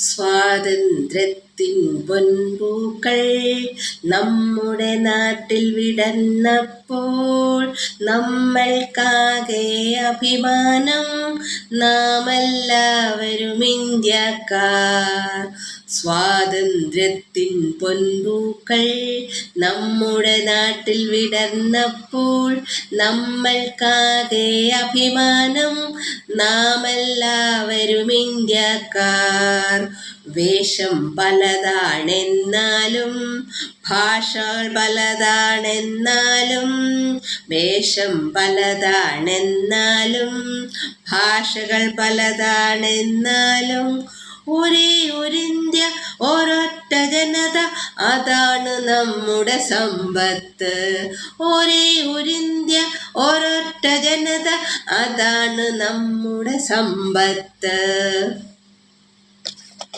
സ്വാതന്ത്ര്യത്തിൻ പൊൻപൂക്കൾ നമ്മുടെ നാട്ടിൽ വിടർന്നപ്പോൾ നമ്മൾക്കാകെ അഭിമാനം. നാം എല്ലാവരും ഇന്ത്യക്കാർ. സ്വാതന്ത്ര്യത്തിൻ പൊൻപൂക്കൾ നമ്മുടെ നാട്ടിൽ വിടർന്നപ്പോൾ നമ്മൾക്കാകെ അഭിമാനം. നാം എല്ലാവരും ഇന്ത്യക്കാർ. വേഷം പലതാണെന്നാലും ഭാഷകൾ പലതാണെന്നാലും വേഷം പലതാണെന്നാലും ഭാഷകൾ പലതാണെന്നാലും ഒരേ ഒരിന്ത്യ ഒരൊറ്റ ജനത. അതാണ് നമ്മുടെ സമ്പത്ത്. ഒരേ ഒരിന്ത്യ ജനത അതാണ് നമ്മുടെ സമ്പത്ത്.